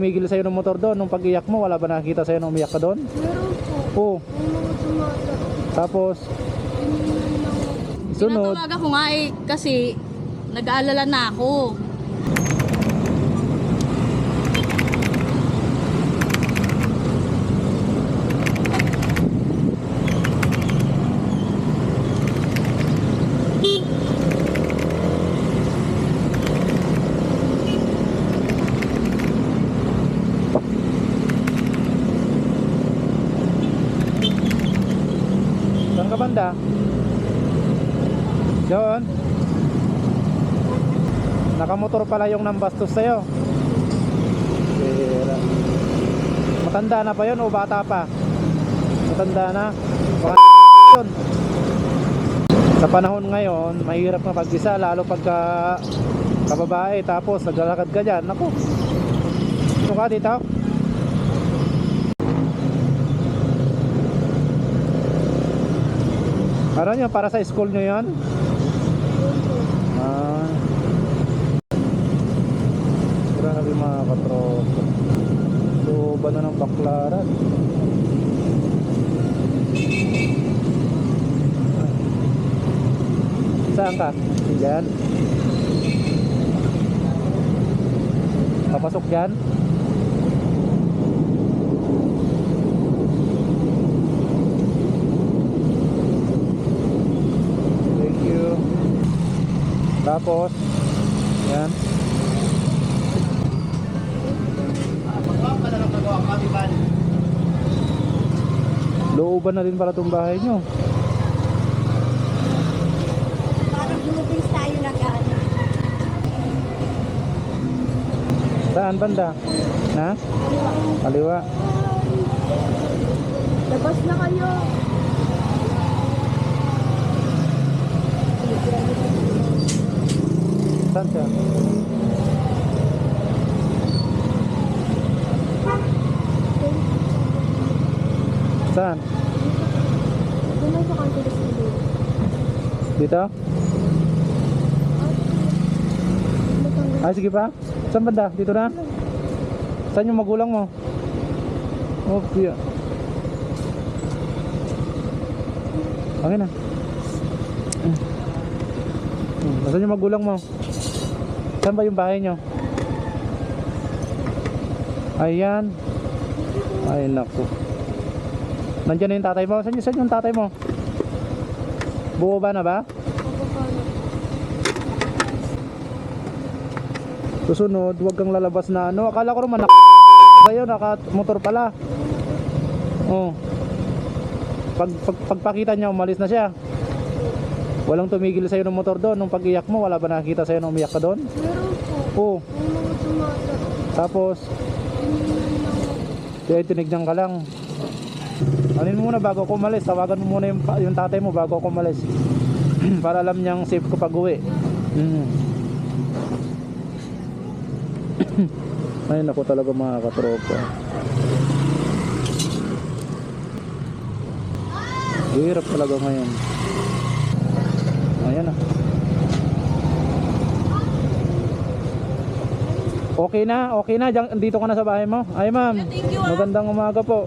Tumigil sa'yo ng motor doon, nung pag-iyak mo, wala ba nakikita sa'yo nung umiyak ka doon? Meron po. Oo. May mga tumata. Tapos, sunod, Tinatawagan ko nga eh kasi nag-aalala na ako. Banda? Doon. Nakamotor pala yung nambastos sa'yo. Pera. Matanda na pa yun o bata pa? Matanda na. Baka yun. Sa panahon ngayon, mahirap na pag-isa lalo pagka kababae tapos naglalakad ka dyan. Naku. Ano ka dito? Ano nyo? Para sa school nyo yan? Ah. Grabe mga katropa. So, ba na ng baklaran? Saan ka? Diyan? Papasok dyan? Thank you. Tapos, yan. Looban na rin pala itong bahay nyo. Parang lumabas tayo na gano'n. Saan banda? Ha? Kaliwa. Labas na kayo. Siya? Saan? Dito. Ah, sige pa. Saan banda? Dito na? Saan yung magulang mo? Oh, kuya. Okay na. Hmm. Hmm, Nasaan yung magulang mo? Saan ba yung bahay nyo? Ayan. Ay, naku. Nandiyan na yung tatay mo. Saan, saan yung tatay mo? Buo ba na ba? Susunod, huwag kang lalabas na ano. Akala ko naman nak kayo, naka motor pala. Oh. Pag, pag pagpakita niya, umalis na siya. Walang tumigil sa'yo ng motor doon. Nung pag-iyak mo, wala ba nakikita sa'yo nung umiyak ka doon? Meron Oo. po. May mga tumata. Tapos, kaya tinignan ka lang. Anin mo muna bago ako umalis. Tawagan mo muna yung, yung tatay mo bago ako umalis. Para alam niyang safe ko pag uwi. Mm. Ay naku talaga mga katropa. Hirap talaga ngayon. Ayan na. Okay na, okay na. Diyan, dito ka na sa bahay mo. Ay ma'am, Thank you, ah. magandang umaga po.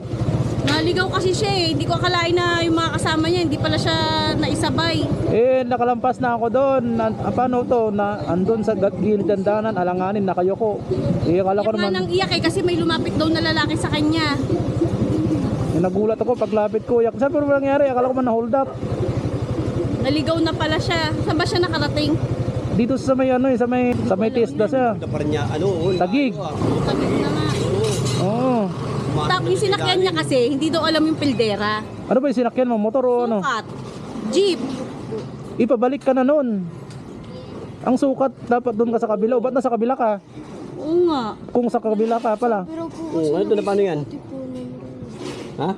Naligaw kasi siya eh. Hindi ko akalain na yung mga kasama niya, hindi pala siya naisabay. Eh, nakalampas na ako doon. Na, ah, paano to? Na, andun sa gat- gilid ng daanan, alanganin, nakayoko. Eh, akala ko Iyak nga naman, nang iyak eh kasi may lumapit daw na lalaki sa kanya. eh, nagulat ako paglapit ko. Yak, pa ba nangyari? Akala ko man na-hold up. Naligaw na pala siya. Saan ba siya nakarating? Dito sa may ano eh, sa may, sa may TSDA siya. Dapat niya, ano, Tagig. ano, ah. Sabi na nga. Oo. Tapos yung sinakyan niya kasi, hindi daw alam yung pildera. Ano ba yung sinakyan mo? Motor o ano? Sukat. Jeep. Ipabalik ka na nun. Ang sukat, dapat doon ka sa kabila. O, ba't nasa kabila ka? Oo nga. Kung sa kabila ka pala. Pero po Oo, ano doon na paano yan? Ha?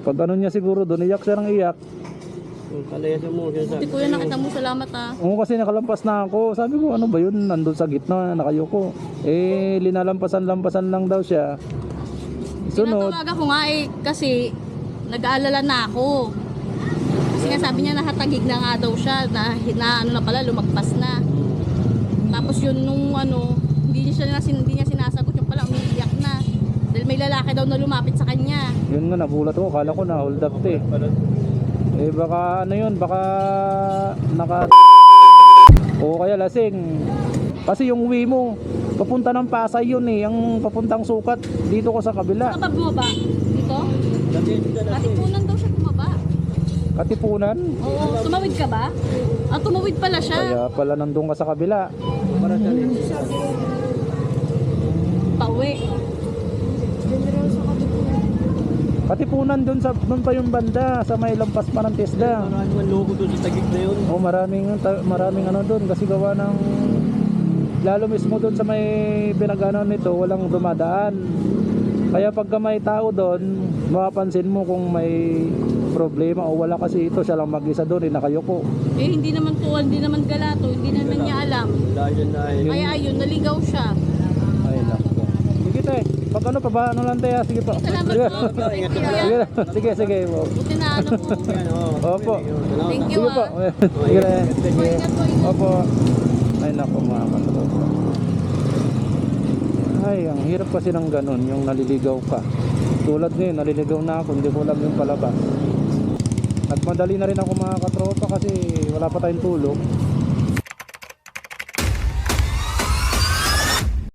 Pag ano niya siguro doon, iyak siya ng iyak. Yung Kalayasan mo, sinasabi. kuya nakita mo, salamat ah. Oo kasi nakalampas na ako. Sabi ko ano ba yun? Nandun sa gitna, nakayoko. Eh, linalampasan-lampasan lang daw siya. Sunod, Tinatawagan ko nga eh kasi nag-aalala na ako. Kasi nga sabi niya nakatagig na nga daw siya na, na ano na pala lumagpas na. Tapos yun nung ano, hindi niya siya nasin, hindi niya sinasagot yung pala lalaki daw na lumapit sa kanya. Yun nga, nagulat ako. Kala ko na hold up to eh. Eh baka ano yun, baka naka o kaya lasing. Kasi yung uwi mo, papunta ng Pasay yun eh, ang papuntang sukat dito ko sa kabila. Saan ka ba bumaba? Dito? Katipunan daw siya bumaba. Katipunan. Oo, tumawid ka ba? Ah, tumawid pala siya. Kaya pala nandun ka sa kabila. Para sa Pauwi. Diyan rin sa katipunan. Katipunan dun sa dun pa yung banda sa may lampas pa ng Tesla. Marami man loko doon sa tagig na yun. Oh, maraming ta- maraming ano doon kasi gawa ng lalo mismo doon sa may pinagano nito, walang dumadaan. Kaya pagka may tao doon, mapapansin mo kung may problema o wala kasi ito siya lang mag-isa doon, eh, nakayuko. Eh, hindi naman to, hindi naman galato, hindi naman niya alam. Dahil. Kaya ayun, naligaw siya. Ay, nako. Sige te, pag ano pa ba, ano lang tayo, sige pa. Salamat Sige, po. Thank you, sige, kuya. sige, sige. oh. Buti na ano po. Yan, oo. Opo. Thank you Sige po. ah. Sige na. Sige. Po. Opo. Ay nako mga katropa. Ay, ang hirap kasi ng ganun, yung naliligaw ka. Tulad ngayon, naliligaw na ako, hindi ko alam yung palabas. Nagmadali na rin ako mga katropa kasi wala pa tayong tulog.